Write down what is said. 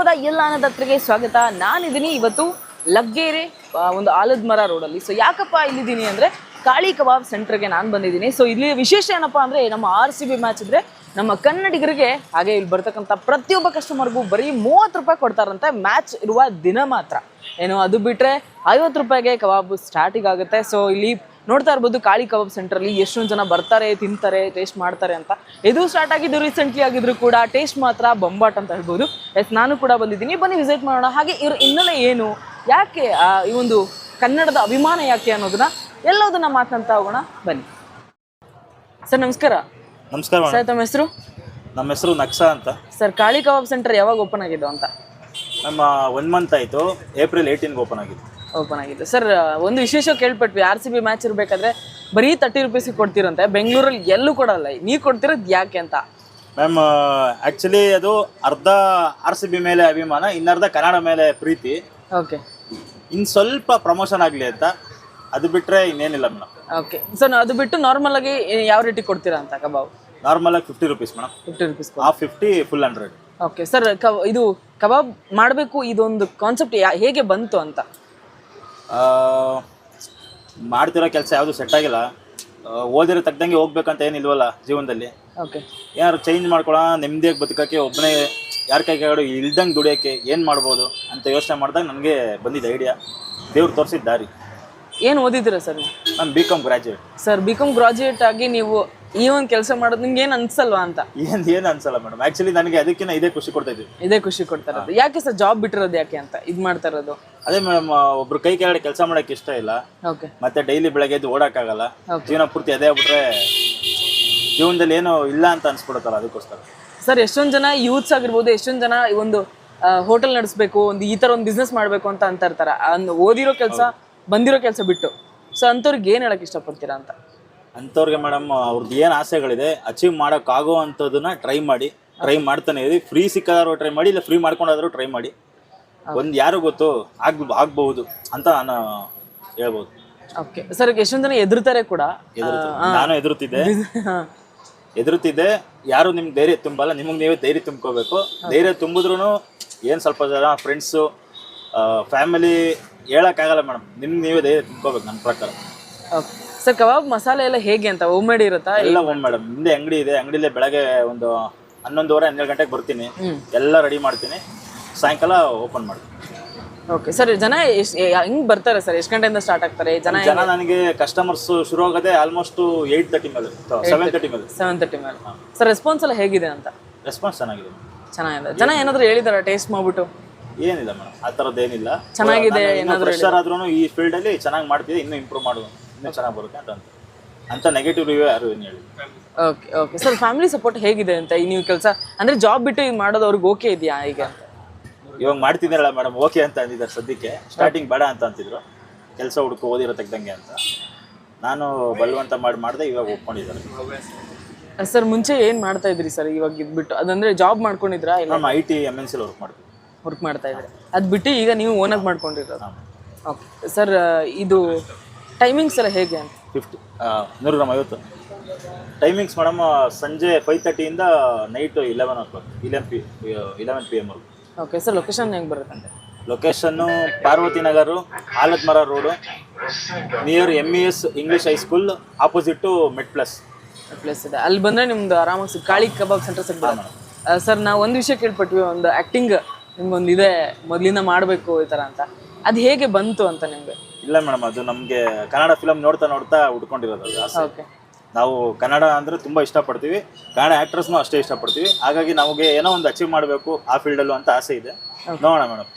ಕುಟುಂಬದ ಎಲ್ಲ ಅನ್ನದತ್ರಿಗೆ ಸ್ವಾಗತ. ನಾನಿದ್ದೀನಿ ಇವತ್ತು ಲಗ್ಗೇರೆ ಒಂದು ಆಲದ ಮರ ರೋಡಲ್ಲಿ. ಸೊ ಯಾಕಪ್ಪ ಇಲ್ಲಿದ್ದೀನಿ ಅಂದ್ರೆ ಕಾಳಿ ಕಬಾಬ್ ಸೆಂಟರ್ಗೆ ನಾನು ಬಂದಿದ್ದೀನಿ. ಸೊ ಇಲ್ಲಿ ವಿಶೇಷ ಏನಪ್ಪ ಅಂದ್ರೆ ನಮ್ಮ ಆರ್ ಸಿ ಬಿ ಮ್ಯಾಚ್ ಇದ್ರೆ ನಮ್ಮ ಕನ್ನಡಿಗರಿಗೆ, ಹಾಗೆ ಇಲ್ಲಿ ಬರ್ತಕ್ಕಂಥ ಪ್ರತಿಯೊಬ್ಬ ಕಸ್ಟಮರ್ಗೂ ಬರೀ ಮೂವತ್ತು ರೂಪಾಯಿ ಕೊಡ್ತಾರಂತೆ. ಮ್ಯಾಚ್ ಇರುವ ದಿನ ಮಾತ್ರ. ಏನು, ಅದು ಬಿಟ್ರೆ ಐವತ್ತು ರೂಪಾಯಿಗೆ ಕಬಾಬ್ ಸ್ಟಾರ್ಟಿಂಗ್ ಆಗುತ್ತೆ. ಸೊ ಇಲ್ಲಿ ನೋಡ್ತಾ ಇರ್ಬೋದು ಕಾಳಿ ಕಬಾಬ್ ಸೆಂಟ್ರಲ್ಲಿ ಎಷ್ಟೊಂದು ಜನ ಬರ್ತಾರೆ ತಿಂತಾರೆ ಟೇಸ್ಟ್ ಮಾಡ್ತಾರೆ ಅಂತ. ಇದು ಸ್ಟಾರ್ಟ್ ಆಗಿದ್ದು ರೀಸೆಂಟ್ಲಿ ಆಗಿದ್ರು ಕೂಡ ಟೇಸ್ಟ್ ಮಾತ್ರ ಬೊಂಬಾಟ್ ಅಂತ ಹೇಳ್ಬೋದು. ಎಸ್ ನಾನು ಕೂಡ ಬಂದಿದ್ದೀನಿ. ಬನ್ನಿ ವಿಸಿಟ್ ಮಾಡೋಣ. ಹಾಗೆ ಇವ್ರ ಹಿನ್ನೆಲೆ ಏನು? ಯಾಕೆ ಈ ಒಂದು ಕನ್ನಡದ ಅಭಿಮಾನ ಯಾಕೆ ಅನ್ನೋದನ್ನ ಎಲ್ಲದನ್ನ ಮಾತನಾಡ್ತಾ ಹೋಗೋಣ. ಬನ್ನಿ. ಸರ್ ನಮಸ್ಕಾರ. ನಮಸ್ಕಾರ ಸರ್ ತಮ್ಮ ಹೆಸರು? ನಮ್ಮ ಹೆಸರು ನಕ್ಸಾ ಅಂತ. ಸರ್ ಕಾಳಿ ಕಬಾಬ್ ಸೆಂಟರ್ ಯಾವಾಗ ಓಪನ್ ಆಗಿದ್ದು ಅಂತ? ನಮ್ಮ ಒನ್ ಮಂತ್ ಆಯಿತು. ಏಪ್ರಿಲ್ ಏಯ್ಟೀನ್ಗೆ ಓಪನ್ ಆಗಿದೆ ಓಪನ್ ಆಗಿದೆ ಸರ್ ಒಂದು ವಿಶೇಷ ಕೇಳ್ಪಟ್ವಿ ಆರ್ ಸಿ ಬಿ ಮ್ಯಾಚ್ ಇರಬೇಕಾದ್ರೆ ಬರೀ ತರ್ಟಿ ರುಪೀಸಿಗೆ ಕೊಡ್ತೀರಂತೆ. ಬೆಂಗಳೂರಲ್ಲಿ ಎಲ್ಲೂ ಕೊಡಲ್ಲ. ನೀವು ಕೊಡ್ತಿರೋದು ಯಾಕೆ ಅಂತ? ಮ್ಯಾಮ್ ಆ್ಯಕ್ಚುಲಿ ಅದು ಅರ್ಧ ಆರ್ ಸಿ ಬಿ ಮೇಲೆ ಅಭಿಮಾನ ಇನ್ನರ್ಧ ಕನ್ನಡ ಮೇಲೆ ಪ್ರೀತಿ. ಓಕೆ ಇನ್ನು ಸ್ವಲ್ಪ ಪ್ರಮೋಷನ್ ಆಗಲಿ ಅಂತ. ಅದು ಬಿಟ್ಟರೆ ಇನ್ನೇನಿಲ್ಲ ಮೇಡಮ್ ಓಕೆ ಸರ್ ಅದು ಬಿಟ್ಟು ನಾರ್ಮಲ್ ಆಗಿ ಯಾವ ರೇಟಿಗೆ ಕೊಡ್ತೀರಾ ಅಂತ ಕಬಾಬ್? ನಾರ್ಮಲಾಗಿ fifty rupees madam fifty rupees ಆ fifty full hundred okay sir ಕಬ್ ಇದು ಕಬಾಬ್ ಮಾಡಬೇಕು ಇದೊಂದು ಕಾನ್ಸೆಪ್ಟ್ ಹೇಗೆ ಬಂತು ಅಂತ? ಮಾಡ್ತಿರೋ ಕೆಲಸ ಯಾವುದು ಸೆಟ್ ಆಗಿಲ್ಲ. ಓದಿರೋ ತಗ್ದಂಗೆ ಹೋಗ್ಬೇಕಂತ ಏನಿಲ್ವಲ್ಲ ಜೀವನದಲ್ಲಿ. ಓಕೆ ಏನಾದ್ರು ಚೇಂಜ್ ಮಾಡ್ಕೊಳ್ಳೋಣ ನೆಮ್ಮದಿಯಾಗಿ ಬದುಕೋಕ್ಕೆ ಒಬ್ಬನೇ ಯಾರ ಕೈ ಕೆಳಗಡೆ ಇಲ್ದಂಗೆ ದುಡಿಯೋಕ್ಕೆ ಏನು ಮಾಡ್ಬೋದು ಅಂತ ಯೋಚನೆ ಮಾಡಿದಾಗ ನನಗೆ ಬಂದಿದ್ದ ಐಡಿಯಾ ದೇವ್ರು ತೋರಿಸಿದ ದಾರಿ. ಏನು ಓದಿದ್ದೀರಾ ಸರ್ ನೀವು? ನಾನು B com graduate sir B com graduate ಆಗಿ ನೀವು ಈ ಒಂದು ಕೆಲಸ ಮಾಡೋದು ನಿಮ್ಗೆ ಏನು ಅನ್ಸಲ್ವಾ ಅಂತ? ಏನು ಏನು ಅನ್ಸಲ್ಲ ಮೇಡಮ್ ಆ್ಯಕ್ಚುಲಿ ನನಗೆ ಅದಕ್ಕಿಂತ ಇದೇ ಖುಷಿ ಕೊಡ್ತಾ ಇದ್ದೀವಿ ಇದೇ ಖುಷಿ ಕೊಡ್ತಾ ಇರೋದು. ಯಾಕೆ ಸರ್ ಜಾಬ್ ಬಿಟ್ಟಿರೋದು ಯಾಕೆ ಅಂತ ಇದು ಮಾಡ್ತಾ ಇರೋದು? ಅದೇ ಮೇಡಮ್ ಒಬ್ರು ಕೈ ಕೆಳಗಡೆ ಕೆಲಸ ಮಾಡೋಕೆ ಇಷ್ಟ ಇಲ್ಲ. ಓಕೆ ಮತ್ತೆ ಡೈಲಿ ಬೆಳಗ್ಗೆ ಎದ್ದು ಓಡಕ್ಕಾಗಲ್ಲ. ಜೀವನ ಪೂರ್ತಿ ಅದೇ ಆಗ್ಬಿಟ್ರೆ ಜೀವನದಲ್ಲಿ ಏನೋ ಇಲ್ಲ ಅಂತ ಅನ್ಸ್ಬಿಡುತ್ತಲ್ಲ ಅದಕ್ಕೋಸ್ಕರ. ಸರ್ ಎಷ್ಟೊಂದು ಜನ ಯೂತ್ಸ್ ಆಗಿರ್ಬೋದು ಎಷ್ಟೊಂದು ಜನ ಈ ಒಂದು ಹೋಟೆಲ್ ನಡೆಸಬೇಕು ಒಂದು ಈ ಥರ ಒಂದು ಬಿಸ್ನೆಸ್ ಮಾಡಬೇಕು ಅಂತ ಅಂತ ಇರ್ತಾರೆ. ಓದಿರೋ ಕೆಲಸ ಬಂದಿರೋ ಕೆಲಸ ಬಿಟ್ಟು. ಸೊ ಅಂಥವ್ರಿಗೆ ಏನು ಹೇಳಕ್ ಇಷ್ಟಪಡ್ತೀರಾ ಅಂತ? ಅಂಥವ್ರಿಗೆ ಮೇಡಮ್ ಅವ್ರದ್ದು ಏನು ಆಸೆಗಳಿದೆ ಅಚೀವ್ ಮಾಡೋಕ್ಕಾಗೋ ಅಂಥದ್ದನ್ನ ಟ್ರೈ ಮಾಡಿ. ಟ್ರೈ ಮಾಡ್ತಾನೆ ಇರಿ ಫ್ರೀ ಸಿಕ್ಕಾದ್ರೂ ಟ್ರೈ ಮಾಡಿ ಇಲ್ಲ ಫ್ರೀ ಮಾಡ್ಕೊಂಡಾದರೂ ಟ್ರೈ ಮಾಡಿ. ಒಂದು ಯಾರು ಗೊತ್ತು ಆಗ್ ಆಗ್ಬಹುದು ಅಂತ ನಾನು ಹೇಳ್ಬೋದು. ಓಕೆ. ಸರ್ ಎಷ್ಟೊಂದು ಜನ ಎದುರ್ತಾರೆ ಕೂಡ. ನಾನು ಎದುರುತ್ತಿದ್ದೆ ಎದುರುತ್ತಿದ್ದೆ ಯಾರು ನಿಮ್ಗೆ ಧೈರ್ಯ ತುಂಬಲ್ಲ ನಿಮಗೆ ನೀವೇ ಧೈರ್ಯ ತುಂಬ್ಕೋಬೇಕು. ಧೈರ್ಯ ತುಂಬಿದ್ರು ಏನು ಸ್ವಲ್ಪ ಜನ ಫ್ರೆಂಡ್ಸು ಫ್ಯಾಮಿಲಿ ಹೇಳೋಕ್ಕಾಗಲ್ಲ ಮೇಡಮ್ ನಿಮ್ಗೆ ನೀವೇ ಧೈರ್ಯ ತುಂಬ್ಕೋಬೇಕು ನನ್ನ ಪ್ರಕಾರ. ಓಕೆ. ಸರ್ ಕಬಾಬ್ ಮಸಾಲೆ ಎಲ್ಲ ಹೇಗೆ ಅಂತ ಹೋಮ್ ಮೇಡ್ ಇರುತ್ತಾ? ಎಲ್ಲ ಒಂದು ಮೇಡಮ್ ಹಿಂದೆ ಅಂಗಡಿ ಇದೆ. ಅಂಗಡಿಲೇ ಬೆಳಗ್ಗೆ ಒಂದು ಹನ್ನೊಂದುವರೆ ಹನ್ನೆರಡು ಗಂಟೆಗೆ ಬರ್ತೀನಿ. ಎಲ್ಲ ರೆಡಿ ಮಾಡ್ತೀನಿ. ಸಾಯಂಕಾಲ ಓಪನ್ ಮಾಡಿ ಓಕೆ ಸರ್ ಜನ ಹಿಂಗ್ ಹೆಂಗ್ ಬರ್ತಾರೆ ಸರ್ ಎಷ್ಟು ಗಂಟೆಯಿಂದ ಸ್ಟಾರ್ಟ್ ಆಗ್ತಾರೆ? ಜನ ಜನ ನನಗೆ ಕಸ್ಟಮರ್ಸ್ ಶುರು ಆಗೋದೇ ಆಲ್ಮೋಸ್ಟ್ ಏಯ್ಟ್ ತರ್ಟಿ ಮೇಲೆ ಸೆವೆನ್ ತರ್ಟಿ ಮೇಲೆ. ಸೆವೆನ್ ತರ್ಟಿ ಮೇಲೆ. ಸರ್ ರೆಸ್ಪಾನ್ಸ್ ಎಲ್ಲ ಹೇಗಿದೆ ಅಂತ? ರೆಸ್ಪಾನ್ಸ್ ಚೆನ್ನಾಗಿದೆ. ಚೆನ್ನಾಗಿದೆ. ಜನ ಏನಾದ್ರು ಹೇಳಿದಾರ ಟೇಸ್ಟ್ ಮಾಡ್ಬಿಟ್ಟು? ಏನಿಲ್ಲ ಮೇಡಮ್ ಆ ಥರದ್ದು ಏನಿಲ್ಲ. ಚೆನ್ನಾಗಿದೆ ಫ್ರೆಶರ್ ಆದ್ರೂ ಈ ಫೀಲ್ಡಲ್ಲಿ ಚೆನ್ನಾಗಿ ಮಾಡ್ತಿದ್ದೆ ಇನ್ನೂ ಇಂಪ್ರೂವ್ ಮಾಡು ಇನ್ನೂ ಚೆನ್ನಾಗಿ ಬರುತ್ತೆ ಅಂತ ಅಂತ ಅಂತ ನೆಗೆಟಿವ್ ರಿವ್ಯೂ ಯಾರು ಏನು ಹೇಳಿ okay okay sir family support ಹೇಗಿದೆ ಅಂತ ಈ ನೀವು ಕೆಲಸ? ಅಂದ್ರೆ ಜಾಬ್ ಬಿಟ್ಟು ಇದು ಮಾಡೋದು ಅವ್ರಿಗೆ ಓಕೆ ಇದೆಯಾ ಈಗ? ಅಂತ ಇವಾಗ ಮಾಡ್ತಿದ್ದೀರಲ್ಲ ಮೇಡಮ್ ಓಕೆ ಅಂತ ಅಂದಿದ್ದಾರೆ ಸದ್ಯಕ್ಕೆ. ಸ್ಟಾರ್ಟಿಂಗ್ ಬೇಡ ಅಂತ ಅಂತಿದ್ರು. ಕೆಲಸ ಹುಡುಕು ಓದಿರೋ ತೆಗ್ದಂಗೆ ಅಂತ. ನಾನು ಬಲ್ವಂತ ಮಾಡಿ ಮಾಡಿದೆ ಇವಾಗ ಒಪ್ಕೊಂಡಿದ್ದಾರೆ. ಸರ್ ಮುಂಚೆ ಏನು ಮಾಡ್ತಾ ಇದ್ರಿ ಸರ್ ಇವಾಗ ಇದ್ಬಿಟ್ಟು ಅದಂದ್ರೆ ಜಾಬ್ ಮಾಡ್ಕೊಂಡಿದ್ರಾ ಇಲ್ಲ? ನಮ್ಮ ಐ ಟಿ ಎಂ ಎನ್ ಸಿಲಿ ವರ್ಕ್ ಮಾಡ್ತೀವಿ. ವರ್ಕ್ ಮಾಡ್ತಾ ಇದ್ರಿ. ಅದು ಬಿಟ್ಟು ಈಗ ನೀವು ಓನಾಗಿ ಮಾಡ್ಕೊಂಡಿರೋದು? ಓಕೆ ಸರ್ ಇದು ಟೈಮಿಂಗ್ಸ್ ಎಲ್ಲ ಹೇಗೆ ಅಂತ? ಫಿಫ್ಟಿ ನೂರು ಗ್ರಾಮ್ ಐವತ್ತು. ಟೈಮಿಂಗ್ಸ್ ಮೇಡಮ್ ಸಂಜೆ five ತರ್ಟಿಯಿಂದ night eleven o'clock eleven P eleven P M okay sir location ಹೆಂಗೆ ಬರುತ್ತಂತೆ location Parvati Nagar ಆಲತ್ಮರ road near M E S English high school opposite MedPlus plus ಇದೆ. ಅಲ್ಲಿ ಬಂದ್ರೆ ನಿಮ್ದು ಆರಾಮಾಗಿ ಸಿಗ್ ಕಾಳಿ ಕಬಾಬ್ ಸೆಂಟರ್ ಸಿಗ್ಬೋದು. ಸರ್ ನಾವು ಒಂದು ವಿಷಯ ಕೇಳ್ಪಟ್ವಿ ಒಂದು ಆ್ಯಕ್ಟಿಂಗ್ ನಿಮ್ಗೊಂದು ಇದೆ ಮೊದಲಿಂದ ಮಾಡಬೇಕು ಈ ಥರ ಅಂತ. ಅದು ಹೇಗೆ ಬಂತು ಅಂತ ನಿಮಗೆ? ಇಲ್ಲ ಮೇಡಮ್ ಅದು ನಮಗೆ ಕನ್ನಡ ಫಿಲಮ್ ನೋಡ್ತಾ ನೋಡ್ತಾ ಉಟ್ಕೊಂಡಿರೋದು ಓಕೆ ನಾವು ಕನ್ನಡ ಅಂದರೆ ತುಂಬ ಇಷ್ಟಪಡ್ತೀವಿ. ಕನ್ನಡ ಆ್ಯಕ್ಟ್ರಸ್ನು ಅಷ್ಟೇ ಇಷ್ಟಪಡ್ತೀವಿ. ಹಾಗಾಗಿ ನಮಗೆ ಏನೋ ಒಂದು ಅಚೀವ್ ಮಾಡಬೇಕು ಆ ಫೀಲ್ಡಲ್ಲೂ ಅಂತ ಆಸೆ ಇದೆ. ನೋಡೋಣ ಮೇಡಮ್